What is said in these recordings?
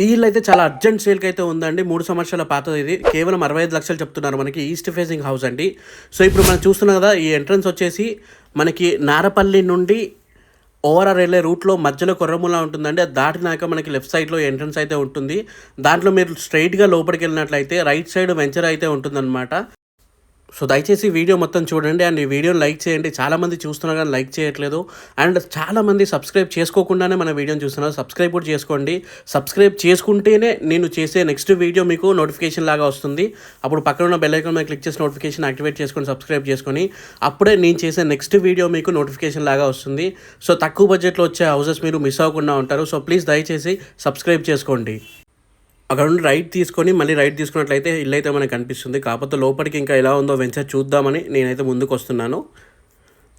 ఈ ఇల్లు అయితే చాలా అర్జెంట్ సేల్కి అయితే ఉందండి. మూడు సంవత్సరాల పాతది ఇది. కేవలం అరవై ఐదు లక్షలు చెప్తున్నారు మనకి ఈస్ట్ ఫేసింగ్ హౌస్ అండి. సో ఇప్పుడు మనం చూస్తున్నాం కదా ఈ ఎంట్రన్స్ వచ్చేసి మనకి నారపల్లి నుండి ఓవరాల్ వెళ్ళే రూట్లో మధ్యలో కొర్రముల ఉంటుందండి. అది దాటినాక మనకి లెఫ్ట్ సైడ్లో ఎంట్రన్స్ అయితే ఉంటుంది. దాంట్లో మీరు స్ట్రైట్గా లోపలికి వెళ్ళినట్లయితే రైట్ సైడ్ వెంచర్ అయితే ఉంటుందన్నమాట. సో దయచేసి వీడియో మొత్తం చూడండి అండ్ ఈ వీడియోని లైక్ చేయండి. చాలామంది చూస్తున్నారు కానీ లైక్ చేయట్లేదు. అండ్ చాలామంది సబ్స్క్రైబ్ చేసుకోకుండానే మన వీడియోని చూస్తున్నారు. సబ్స్క్రైబ్ కూడా చేసుకోండి. సబ్స్క్రైబ్ చేసుకుంటేనే నేను చేసే నెక్స్ట్ వీడియో మీకు నోటిఫికేషన్ లాగా వస్తుంది. అప్పుడు పక్కన ఉన్న బెల్ ఐకాన్ మీద క్లిక్ చేసి నోటిఫికేషన్ యాక్టివేట్ చేసుకొని సబ్స్క్రైబ్ చేసుకొని అప్పుడే నేను చేసే నెక్స్ట్ వీడియో మీకు నోటిఫికేషన్ లాగా వస్తుంది. సో తక్కువ బడ్జెట్లో వచ్చే హౌసెస్ మీరు మిస్ అవ్వకుండా ఉంటారు. సో ప్లీజ్ దయచేసి సబ్స్క్రైబ్ చేసుకోండి. అక్కడ నుండి రైట్ తీసుకొని మళ్ళీ రైట్ తీసుకున్నట్లయితే ఇల్లు అయితే మనకు కనిపిస్తుంది. కాకపోతే లోపలికి ఇంకా ఎలా ఉందో వెంచర్ చూద్దామని నేనైతే ముందుకు వస్తున్నాను.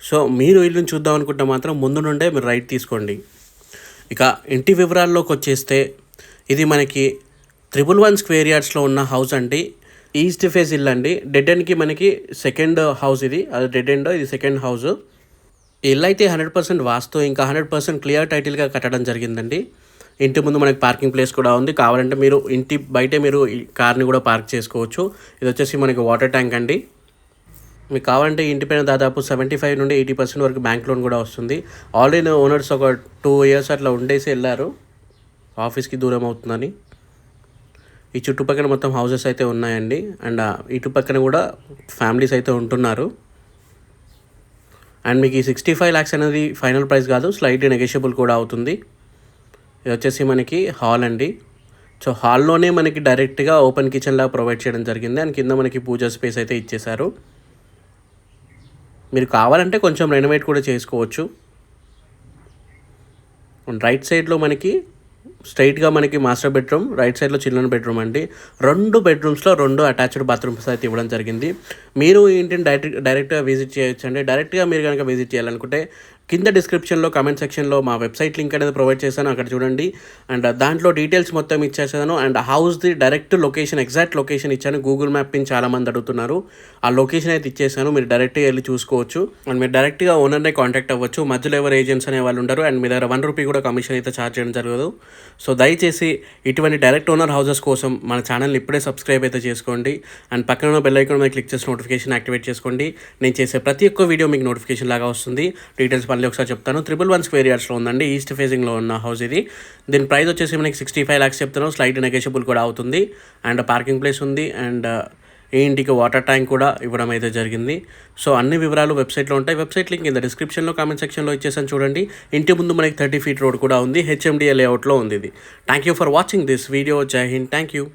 సో మీరు ఇల్లుని చూద్దాం అనుకుంటే మాత్రం ముందు నుండే మీరు రైట్ తీసుకోండి. ఇక ఇంటి వివరాల్లోకి వచ్చేస్తే ఇది మనకి త్రిబుల్ వన్ స్క్వేర్ యార్డ్స్లో ఉన్న హౌస్ అండి. ఈస్ట్ ఫేస్ ఇల్లు అండి. డెడ్ ఎండ్కి మనకి సెకండ్ హౌస్ ఇది. అది డెడ్ ఎండ్ ఇది సెకండ్ హౌస్ ఇల్లు అయితే హండ్రెడ్ పర్సెంట్ వాస్తు ఇంకా హండ్రెడ్ పర్సెంట్ క్లియర్ టైటిల్గా కట్టడం జరిగిందండి. ఇంటి ముందు మనకి పార్కింగ్ ప్లేస్ కూడా ఉంది. కావాలంటే మీరు ఇంటి బయటే మీరు కార్ని కూడా పార్క్ చేసుకోవచ్చు. ఇది వచ్చేసి మనకి వాటర్ ట్యాంక్ అండి. మీకు కావాలంటే ఇంటి పైన దాదాపు సెవెంటీ ఫైవ్ నుండి ఎయిటీ పర్సెంట్ వరకు బ్యాంక్ లోన్ కూడా వస్తుంది. ఆల్రెడీ ఓనర్స్ ఒక టూ ఇయర్స్ అట్లా ఉండేసి వెళ్ళారు. ఆఫీస్కి దూరం అవుతుందని. ఈ చుట్టుపక్కల మొత్తం హౌసెస్ అయితే ఉన్నాయండి. అండ్ ఇటు పక్కన కూడా ఫ్యామిలీస్ అయితే ఉంటున్నారు. అండ్ మీకు ఈ సిక్స్టీ ఫైవ్ ల్యాక్స్ అనేది ఫైనల్ ప్రైస్ కాదు. స్లైట్లీ నెగోషియబుల్ కూడా అవుతుంది. ఇది వచ్చేసి మనకి హాల్ అండి. సో హాల్లోనే మనకి డైరెక్ట్గా ఓపెన్ కిచెన్ లాగా ప్రొవైడ్ చేయడం జరిగింది. అండ్ కింద మనకి పూజా స్పేస్ అయితే ఇచ్చేశారు. మీరు కావాలంటే కొంచెం రెనోవేట్ కూడా చేసుకోవచ్చు. రైట్ సైడ్లో మనకి స్ట్రైట్గా మనకి మాస్టర్ బెడ్రూమ్ రైట్ సైడ్లో చిల్డ్రన్ బెడ్రూమ్ అండి. రెండు బెడ్రూమ్స్లో రెండు అటాచ్డ్ బాత్రూమ్స్ అయితే ఇవ్వడం జరిగింది. మీరు ఈ ఇంటిని డైరెక్ట్ డైరెక్ట్గా విజిట్ చేయొచ్చు అండి డైరెక్ట్గా మీరు కనుక విజిట్ చేయాలనుకుంటే కింద డిస్క్రిప్షన్లో కామెంట్ సెక్షన్లో మా వెబ్సైట్ లింక్ అనేది ప్రొవైడ్ చేశాను. అక్కడ చూడండి. అండ్ uh, దాంట్లో డీటెయిల్స్ మొత్తం ఇచ్చేసాను. అండ్ హౌస్ది డైరెక్ట్ లొకేషన్ ఎగ్జాక్ట్ లొకేషన్ ఇచ్చాను. గూగుల్ మ్యాపింగ్ చాలామంది అడుగుతున్నారు. ఆ లొకేషన్ అయితే ఇచ్చేసాను. మీరు డైరెక్ట్గా వెళ్ళి చూసుకోవచ్చు. అండ్ మీరు డైరెక్ట్గా ఓనర్నే కాంటాక్ట్ అవ్వచ్చు. మధ్యలో ఎవరు ఏజెంట్స్ అనే వాళ్ళు ఉంటారు అండ్ మీ దగ్గర వన్ రూపీ కూడా కమిషన్ అయితే ఛార్జ్ చేయడం జరగదు. సో దయచేసి ఇటువంటి డైరెక్ట్ ఓనర్ హౌసెస్ కోసం మన ఛానల్ని ఇప్పుడే సబ్స్క్రైబ్ అయితే చేసుకోండి. అండ్ పక్కన ఉన్న బెల్ ఐకాన్ మీద క్లిక్ చేసి నోటిఫికేషన్ యాక్టివేట్ చేసుకోండి. నేను చేసే ప్రతి ఒక్క వీడియో మీకు నోటిఫికేషన్ లాగా వస్తుంది. డీటెయిల్స్ మళ్ళీ ఒకసారి చెప్తాను. త్రిబుల్ వన్ స్క్వేర్ యార్డ్స్లో ఉందండి. ఈస్ట్ ఫేసింగ్లో ఉన్న హౌస్ ఇది. దీని ప్రైస్ వచ్చేసి మనకి సిక్స్టీ ఫైవ్ ల్యాక్స్ చెప్తాను స్లైట్ నెగోషియబుల్ కూడా అవుతుంది. అండ్ పార్కింగ్ ప్లేస్ ఉంది. అండ్ ఈ ఇంటికి వాటర్ ట్యాంక్ కూడా ఇవ్వడం అయితే జరిగింది. సో అన్ని వివరాలు వెబ్సైట్లో ఉంటాయి. వెబ్సైట్ లింక్ కింద డిస్క్రిప్షన్లో కామెంట్ సెక్షన్లో ఇచ్చేసాను చూడండి. ఇంటి ముందు మనకి థర్టీ ఫీట్ రోడ్ కూడా ఉంది. హెచ్ఎండిఏ లేఅవుట్లో ఉంది ఇది. Thank you for watching this video Jai Hind thank you